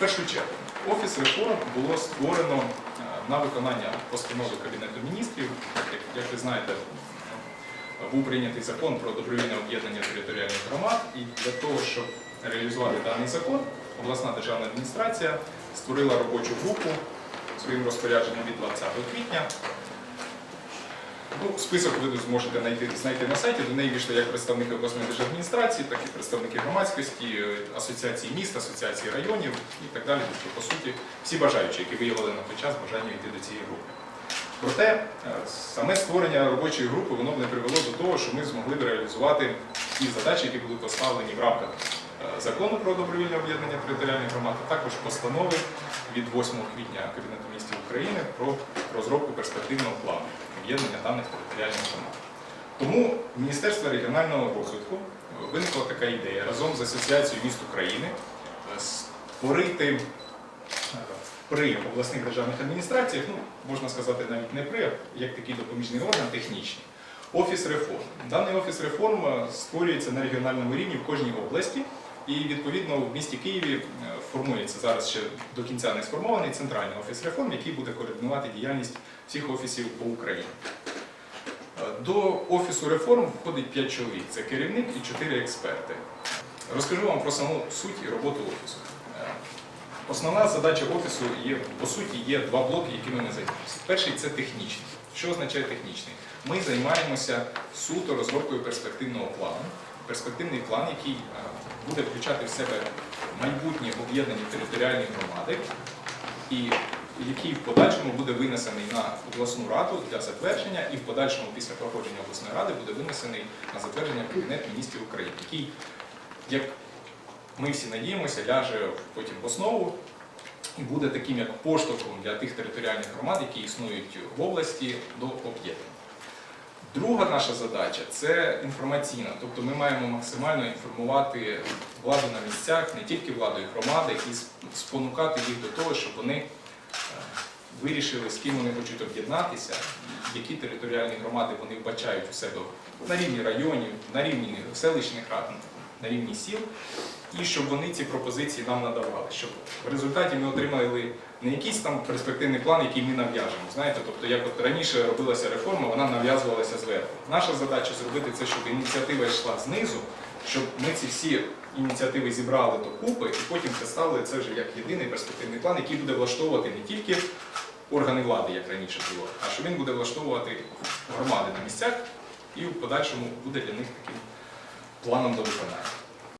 першу чергу, Офіс реформ було створено е, на виконання постанови Кабінету міністрів. Як, як ви знаєте, був прийнятий закон про добровільне об'єднання територіальних громад, і для того, щоб реалізувати даний закон, обласна державна адміністрація створила робочу групу своїм розпорядженням від 20 квітня. Ну, список ви зможете знайти, знайти на сайті. До неї війшли як представники обласної державної адміністрації, так і представники громадськості, асоціації міст, асоціації районів і так далі. Тобто, по суті, всі бажаючі, які виявили на той час бажання йти до цієї групи. Проте е, саме створення робочої групи воно не привело до того, що ми змогли б реалізувати ті задачі, які були поставлені в рамках е, закону про добровільне об'єднання територіальних громад, а також постанови від 8 квітня Кабінету міністрів України про розробку перспективного плану об'єднання даних територіальних громад. Тому Міністерство регіонального розвитку е, виникла така ідея разом з Асоціацією міст України е, створити е, при обласних державних адміністраціях, ну можна сказати навіть не при, як такий допоміжний орган технічний. Офіс реформ. Даний офіс реформ створюється на регіональному рівні в кожній області, і відповідно в місті Києві е, формується зараз ще до кінця не сформований центральний офіс реформ, який буде координувати діяльність всіх офісів по Україні. Е, До офісу реформ входить 5 чоловік. Це керівник і 4 експерти. Розкажу вам про саму суть і роботу офісу. Е, Основна задача офісу є, по суті, є два блоки, якими ми займаємося. Перший це технічний. Що означає технічний? Ми займаємося суто розробкою перспективного плану. Перспективний план, який е, буде включати в себе майбутнє об'єднані територіальні громади, і який в подальшому буде винесений на обласну раду для затвердження, і в подальшому після проходження обласної ради буде винесений на затвердження Кабінет міністрів України, який, як ми всі надіємося, ляже потім в основу і буде таким як поштовхом для тих територіальних громад, які існують в області до об'єднання. Друга наша задача це інформаційна, тобто ми маємо максимально інформувати владу на місцях, не тільки владу і громади, і спонукати їх до того, щоб вони е, вирішили, з ким вони хочуть об'єднатися, які територіальні громади вони вбачають у себе на рівні районів, на рівні селищних рад, на рівні сіл, і щоб вони ці пропозиції нам надавали, щоб в результаті ми отримали не якийсь там перспективний план, який ми нав'яжемо. Знаєте, тобто як от раніше робилася реформа, вона нав'язувалася зверху. Наша задача зробити це, щоб ініціатива йшла знизу, щоб ми ці всі ініціативи зібрали докупи і потім представили це вже як єдиний перспективний план, який буде влаштовувати не тільки органи влади, як раніше було, а що він буде влаштовувати громади на місцях і в подальшому буде для них таким планом до виконання.